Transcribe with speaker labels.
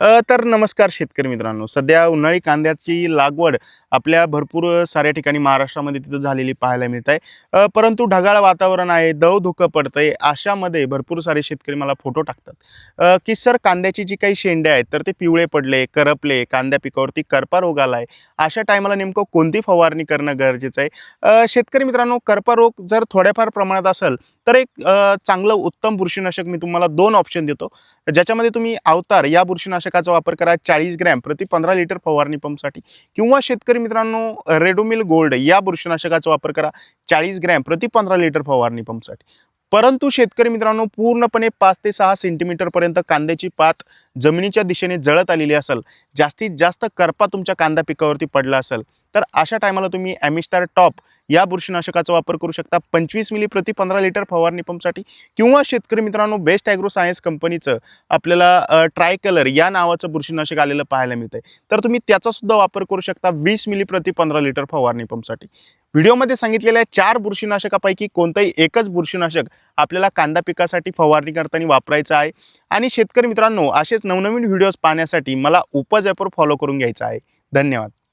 Speaker 1: तर नमस्कार शेतकरी मित्रांनो. सध्या उन्हाळी कांद्याची लागवड आपल्या भरपूर साऱ्या ठिकाणी महाराष्ट्रामध्ये तिथं झालेली पाहायला मिळत आहे. परंतु ढगाळ वातावरण आहे दव धुकं पडतंय अशामध्ये भरपूर सारे शेतकरी मला फोटो टाकतात. की सर कांद्याची जी काही शेंडे आहेत तर ते पिवळे पडले करपले कांद्या पिकावरती करपा रोग आलाय. अशा टायमाला नेमकं कोणती फवारणी करणं गरजेचं आहे? शेतकरी मित्रांनो करपा रोग जर थोड्याफार प्रमाणात असेल तर एक चांगलं उत्तम बुरशीनाशक मी तुम्हाला दोन ऑप्शन देतो. ज्याच्यामध्ये तुम्ही अवतार या बुरशीनाशक कीटकनाशकाचा वापर करा चाळीस ग्रॅम प्रति पंधरा लिटर फवारणी पंपसाठी. किंवा शेतकरी मित्रांनो रेडोमिल गोल्ड या बुरशीनाशकाचा वापर करा चाळीस ग्रॅम प्रति पंधरा लिटर फवारणी पंपसाठी. परंतु शेतकरी मित्रांनो पूर्णपणे पाच ते सहा सेंटीमीटरपर्यंत कांद्याची पात जमिनीच्या दिशेने जळत आलेली असेल जास्तीत जास्त करपा तुमच्या कांदा पिकावरती पडला असेल तर अशा टायमाला तुम्ही ॲमिस्टार टॉप या बुरशीनाशकाचा वापर करू शकता. पंचवीस मिली प्रति पंधरा लिटर फवारणी पंपसाठी किंवा शेतकरी मित्रांनो बेस्ट ॲग्रो सायन्स कंपनीचं आपल्याला ट्राय कलर या नावाचं बुरशीनाशक आलेलं पाहायला मिळतंय. तर तुम्ही त्याचा सुद्धा वापर करू शकता वीस मिली प्रति पंधरा लिटर फवारणी पंपसाठी व्हिडिओमध्ये सांगितलेल्या चार बुरशीनाशकापैकी कोणतंही एकच बुरशीनाशक आपल्याला कांदा पिकासाठी फवारणी करताना वापरायचं आहे. आणि शेतकरी मित्रांनो असेच नवनवीन व्हिडिओज पाहण्यासाठी मला उपज ॲपवर फॉलो करून घ्यायचं आहे. धन्यवाद.